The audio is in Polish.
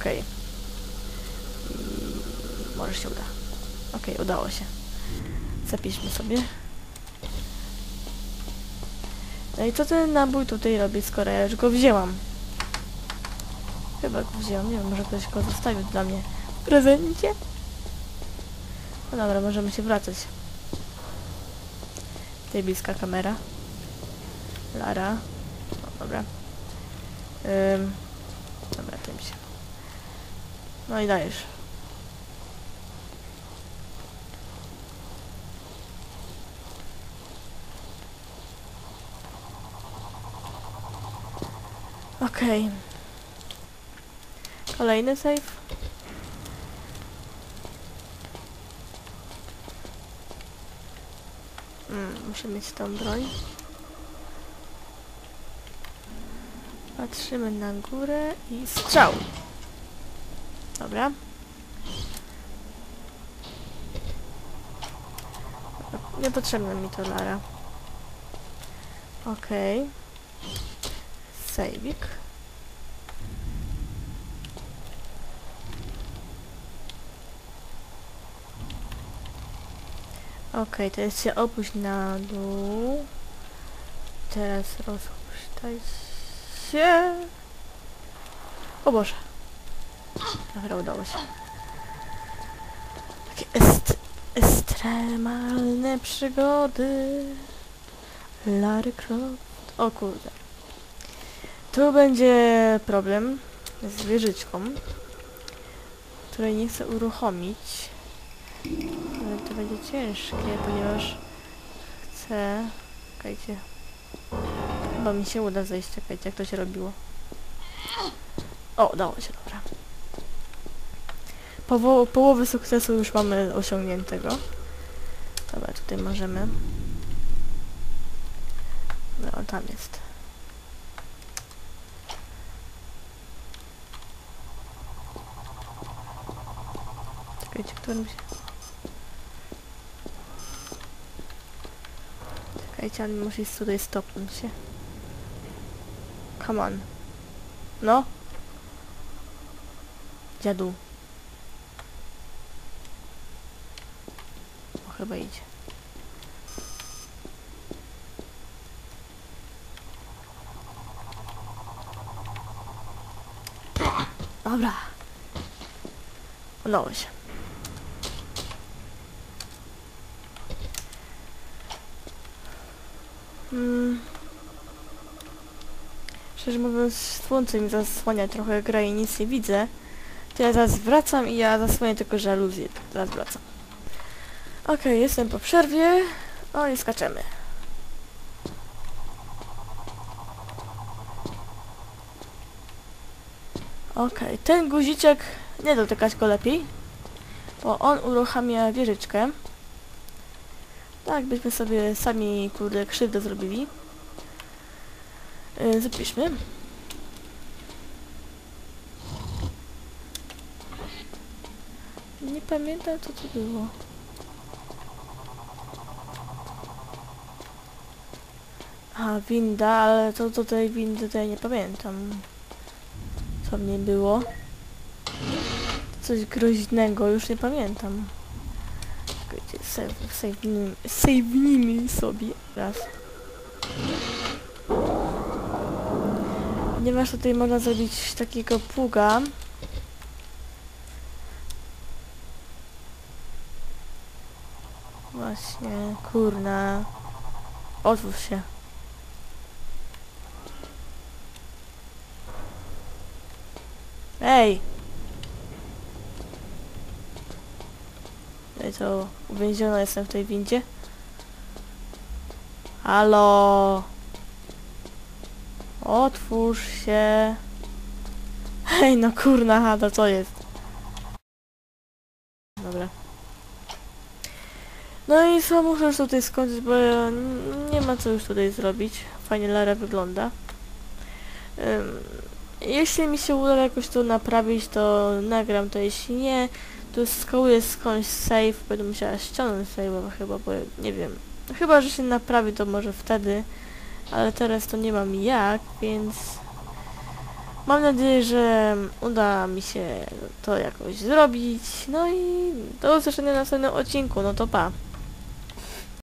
Okej. Okay. Może się uda. Okej, okay, udało się. Zapiszmy sobie. No i co ten nabój tutaj robi, skoro ja już go wzięłam? Chyba go wzięłam, nie wiem, może ktoś go zostawił dla mnie w prezencie? No dobra, możemy się wracać. Tutaj bliska kamera. Lara. No dobra. Ym, dobra, tym się. No i dajesz. Okej. Kolejny save. Mm, muszę mieć tą broń. Patrzymy na górę i strzał. Dobra. Niepotrzebna mi to Lara. Okej. Okay. Sejwik. Okej, teraz się opuść na dół. Teraz rozpuszczaj się. O Boże. Dobra, udało się. Takie est ekstremalne przygody. Larry Croft. O kurde. Tu będzie problem z wieżyczką, której nie chcę uruchomić. Ale to będzie ciężkie, ponieważ chcę... Czekajcie. Chyba mi się uda zejść, czekajcie, jak to się robiło. O, udało się. Powo sukcesu już mamy osiągniętego. Dobra, tutaj możemy... No, tam jest. Czekajcie, którym się... Czekajcie, on musi tutaj stopnąć się. Come on. No. Dziadu. Chyba idzie. Dobra. Udało się. Mm. Szczerze mówiąc, słońce mi zasłania trochę grę i nic nie widzę. To ja zaraz wracam i ja zasłonię tylko żaluzję. Zaraz wracam. Okej, jestem po przerwie. O, i skaczemy. Okej, ten guziczek, nie dotykać go lepiej, bo on uruchamia wieżyczkę. Tak, byśmy sobie sami, kurde, krzywdę zrobili. Yy, zapiszmy. Nie pamiętam, co to było. A, winda, ale to tej windy to ja nie pamiętam. Co mnie było. Coś groźnego, już nie pamiętam. Czekajcie, save, save'nijmy, sobie raz. Ponieważ tutaj można zrobić takiego pługa. Właśnie, kurna. Otwórz się. Ej! Ej, to uwięziona jestem w tej windzie. Halo! Otwórz się! Hej, no kurna, ha, to co jest? Dobra. No i co, muszę już tutaj skończyć, bo nie ma co już tutaj zrobić. Fajnie Lara wygląda. Jeśli mi się uda jakoś to naprawić, to nagram to, jeśli nie, to skałuję skądś save, będę musiała ściągnąć save'a chyba, bo nie wiem. Chyba, że się naprawi, to może wtedy, ale teraz to nie mam jak, więc mam nadzieję, że uda mi się to jakoś zrobić. No i do usłyszenia na następnym odcinku, no to pa.